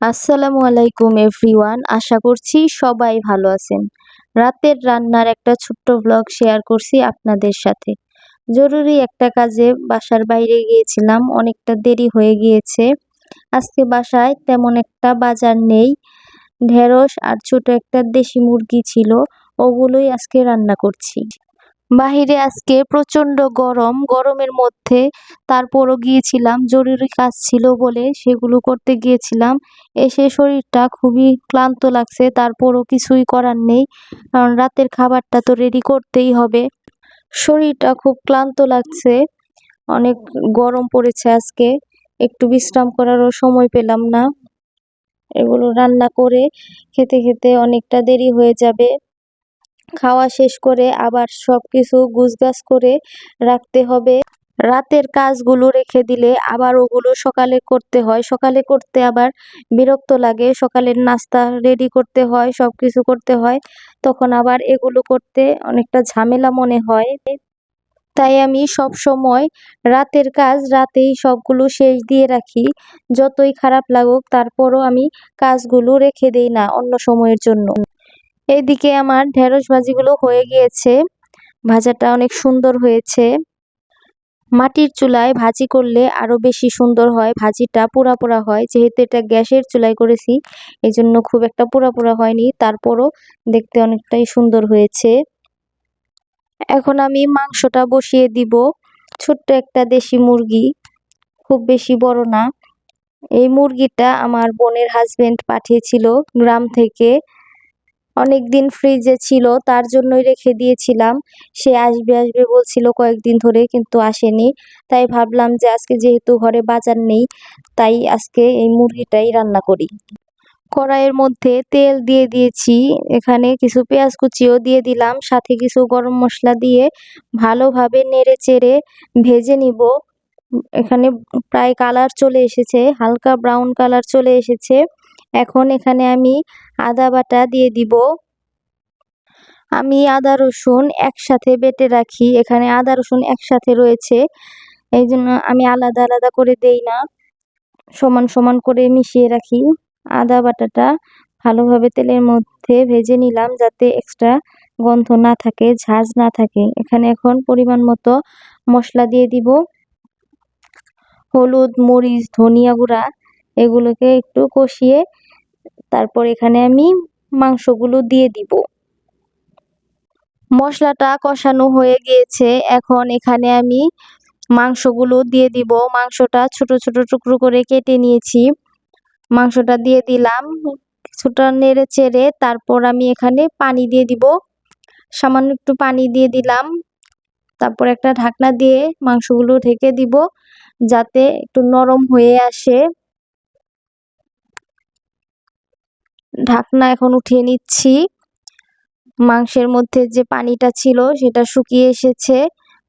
আসসালামু আলাইকুম, এভরিওয়ান। আশা করছি সবাই ভালো আছেন। রাতের রান্নার একটা ছোট্ট ব্লগ শেয়ার করছি আপনাদের সাথে। জরুরি একটা কাজে বাসার বাইরে গিয়েছিলাম, অনেকটা দেরি হয়ে গিয়েছে। আজকে বাসায় তেমন একটা বাজার নেই। ঢেঁড়স আর ছোট একটা দেশি মুরগি ছিল, ওগুলোই আজকে রান্না করছি। বাহিরে আজকে প্রচণ্ড গরম, গরমের মধ্যে তারপরও গিয়েছিলাম, জরুরি কাজ ছিল বলে সেগুলো করতে গিয়েছিলাম। এসে শরীরটা খুবই ক্লান্ত লাগছে, তারপরও কিছুই করার নেই, কারণ রাতের খাবারটা তো রেডি করতেই হবে। শরীরটা খুব ক্লান্ত লাগছে, অনেক গরম পড়েছে আজকে, একটু বিশ্রাম করারও সময় পেলাম না। এগুলো রান্না করে খেতে খেতে অনেকটা দেরি হয়ে যাবে। খাওয়া শেষ করে আবার সব কিছু গুছগাছ করে রাখতে হবে। রাতের কাজগুলো রেখে দিলে আবার ওগুলো সকালে করতে হয়। সকালে করতে আবার বিরক্ত লাগে। সকালের নাস্তা রেডি করতে হয় সব কিছু করতে হয়। তখন আবার এগুলো করতে অনেকটা ঝামেলা মনে হয়। তাই আমি সব সময় রাতের কাজ রাতেই সবগুলো শেষ দিয়ে রাখি। যতই খারাপ লাগুক, তারপরও আমি কাজগুলো রেখে দেই না অন্য সময়ের জন্য। এইদিকে আমার ঢেঁড়স ভাজিগুলো হয়ে গিয়েছে। ভাজাটা অনেক সুন্দর হয়েছে। মাটির চুলায় ভাজি করলে আরও বেশি সুন্দর হয়। ভাজিটা পোড়া পোড়া হয়। যেহেতু এটা গ্যাসের চুলায় করেছি এই জন্য খুব একটা পোড়া পোড়া হয়নি। তারপরও দেখতে অনেকটাই সুন্দর হয়েছে। এখন আমি মাংসটা বসিয়ে দিব। ছোট্ট একটা দেশি মুরগি, খুব বেশি বড় না। এই মুরগিটা আমার বোনের হাজবেন্ড পাঠিয়েছিল গ্রাম থেকে। অনেক দিন ফ্রিজে ছিল, তার জন্যই রেখে দিয়েছিলাম। সে আসবে আসবে বলছিল কয়েকদিন ধরে, কিন্তু আসেনি। তাই ভাবলাম যে আজকে যেহেতু ঘরে বাজার নেই, তাই আজকে এই মুরগিটাই রান্না করি। কড়াইয়ের মধ্যে তেল দিয়ে দিয়েছি, এখানে কিছু পেঁয়াজ কুচিও দিয়ে দিলাম, সাথে কিছু গরম মশলা দিয়ে ভালোভাবে নেড়ে চেড়ে ভেজে নিব। এখানে প্রায় কালার চলে এসেছে, হালকা ব্রাউন কালার চলে এসেছে। এখন এখানে আমি আদা বাটা দিয়ে দিব। আমি আদা রসুন একসাথে বেটে রাখি। এখানে আদা রসুন একসাথে রয়েছে। এই জন্য আমি আলাদা আলাদা করে দেই না। সমান সমান করে মিশিয়ে রাখি। আদা বাটাটা ভালোভাবে তেলের মধ্যে ভেজে নিলাম যাতে এক্সট্রা গন্ধ না থাকে, ঝাঁজ না থাকে। এখানে এখন পরিমাণ মতো মশলা দিয়ে দিব। হলুদ, মরিচ, ধনিয়া গুঁড়া এগুলোকে একটু কষিয়ে তারপর এখানে আমি মাংসগুলো দিয়ে দিব। মশলাটা কষানো হয়ে গিয়েছে। এখন এখানে আমি মাংসগুলো দিয়ে দিব। মাংসটা ছোট ছোট টুকরো করে কেটে নিয়েছি। মাংসটা দিয়ে দিলাম কিছুটা নেড়ে চেড়ে। তারপর আমি এখানে পানি দিয়ে দিব। সামান্য একটু পানি দিয়ে দিলাম। তারপর একটা ঢাকনা দিয়ে মাংসগুলো ঢেকে দিব যাতে একটু নরম হয়ে আসে। ঢাকনা এখন উঠিয়ে নিচ্ছি। মাংসের মধ্যে যে পানিটা ছিল সেটা শুকিয়ে এসেছে।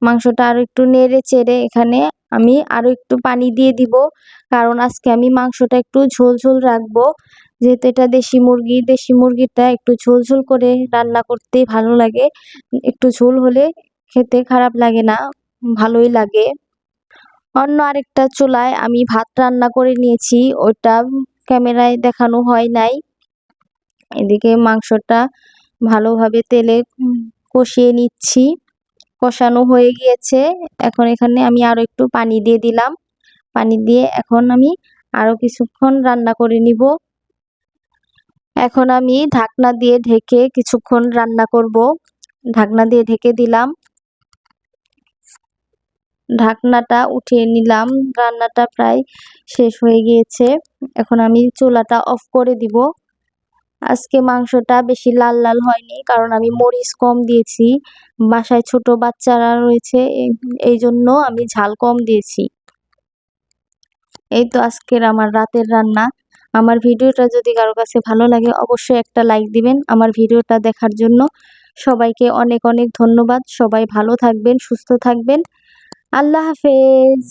মাংসটা আরও একটু নেড়ে চেড়ে এখানে আমি আরও একটু পানি দিয়ে দিব। কারণ আজকে আমি মাংসটা একটু ঝোল ঝোল রাখব। যেহেতু এটা দেশি মুরগি, দেশি মুরগিটা একটু ঝোল ঝোল করে রান্না করতেই ভালো লাগে। একটু ঝোল হলে খেতে খারাপ লাগে না, ভালোই লাগে। অন্য আরেকটা চুলায় আমি ভাত রান্না করে নিয়েছি। ওটা ক্যামেরায় দেখানো হয় নাই। এদিকে মাংসটা ভালোভাবে তেলে কষিয়ে নিচ্ছি। কষানো হয়ে গিয়েছে। এখন এখানে আমি আরও একটু পানি দিয়ে দিলাম। পানি দিয়ে এখন আমি আরও কিছুক্ষণ রান্না করে নিব। এখন আমি ঢাকনা দিয়ে ঢেকে কিছুক্ষণ রান্না করব। ঢাকনা দিয়ে ঢেকে দিলাম। ঢাকনাটা উঠিয়ে নিলাম। রান্নাটা প্রায় শেষ হয়ে গিয়েছে। এখন আমি চুলাটা অফ করে দিব। আজকে মাংসটা বেশি লাল লাল হয়নি, কারণ আমি মরিচ কম দিয়েছি। বাসায় ছোট বাচ্চারা রয়েছে, এই জন্য আমি ঝাল কম দিয়েছি। এই তো আজকের আমার রাতের রান্না। আমার ভিডিওটা যদি কারও কাছে ভালো লাগে, অবশ্যই একটা লাইক দিবেন আমার ভিডিওটা দেখার জন্য। সবাইকে অনেক অনেক ধন্যবাদ। সবাই ভালো থাকবেন, সুস্থ থাকবেন। আল্লাহ হাফেজ।